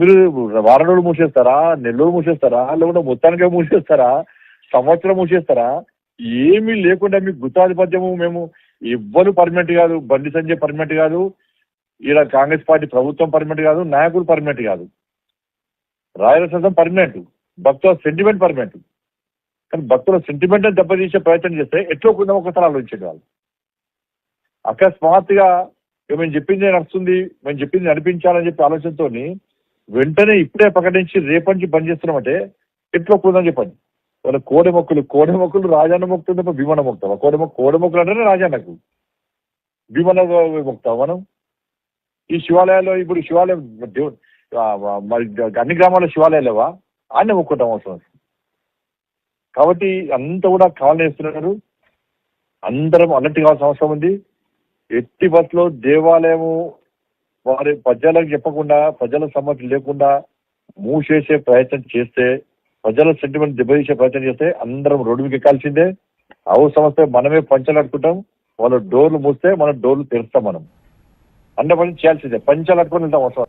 మీరు వారం రోజులు మూసేస్తారా? నెల్లూరు మూసేస్తారా? లేకుంటే మొత్తానికే మూసేస్తారా? సంవత్సరం మూసేస్తారా? ఏమీ లేకుండా మీకు గుత్తాధిపత్యము మేము ఎవ్వరు పర్మనెంట్ కాదు. బండి సంజయ్ పర్మనెంట్ కాదు. ఈడ కాంగ్రెస్ పార్టీ ప్రభుత్వం పర్మనెంట్ కాదు. నాయకులు పర్మనెంట్ కాదు. రాయలసీమ పర్మనెంట్. భక్తుల సెంటిమెంట్ పర్మనెంట్. కానీ భక్తుల సెంటిమెంట్ దెబ్బతీసే ప్రయత్నం చేస్తే ఎట్లా కొందాం ఒకసారి ఆలోచించండి వాళ్ళు. అకస్మాత్తుగా మేము చెప్పింది నడుస్తుంది. మేము చెప్పింది నడిపించాలని చెప్పి ఆలోచనతో వెంటనే ఇప్పుడే ప్రకటించి రేపటి నుంచి బంద్ చేస్తున్నామంటే ఎట్లా ఒప్పుకుందని చెప్పండి. వాళ్ళ కోడె మొక్కులు కోడి మొక్కులు రాజాన్న మొక్కుతుంది తప్ప భీమన్న మొక్తావా కోడి మొక్క కోడి మొక్కులు అంటేనే రాజాన్నకు. భీమన్న మొక్తావా మనం? ఈ శివాలయాల్లో ఇప్పుడు శివాలయం దేవుడు మరి అన్ని గ్రామాల్లో శివాలయాలేవా? ఆయన మొక్కుంటాం అవసరం కాబట్టి అంతా కూడా కాలనీ వేస్తున్నారు అందరం అలర్ట్ కావాల్సిన అవసరం ఉంది. ఎట్టి బస్సులో దేవాలయము వారి ప్రజలకు చెప్పకుండా ప్రజల సమ్మతి లేకుండా మూసేసే ప్రయత్నం చేస్తే ప్రజల సెంటిమెంట్ దెబ్బతీసే ప్రయత్నం చేస్తే అందరం రోడ్డు మీకు ఎక్కాల్సిందే. అవసరం వస్తే మనమే పంచలాడుకుంటాం వాళ్ళ డోర్లు మూస్తే మన డోర్లు తెరుస్తాం మనం. అన్న పని చేయాల్సిందే పంచాలు వెళ్తాం అవసరం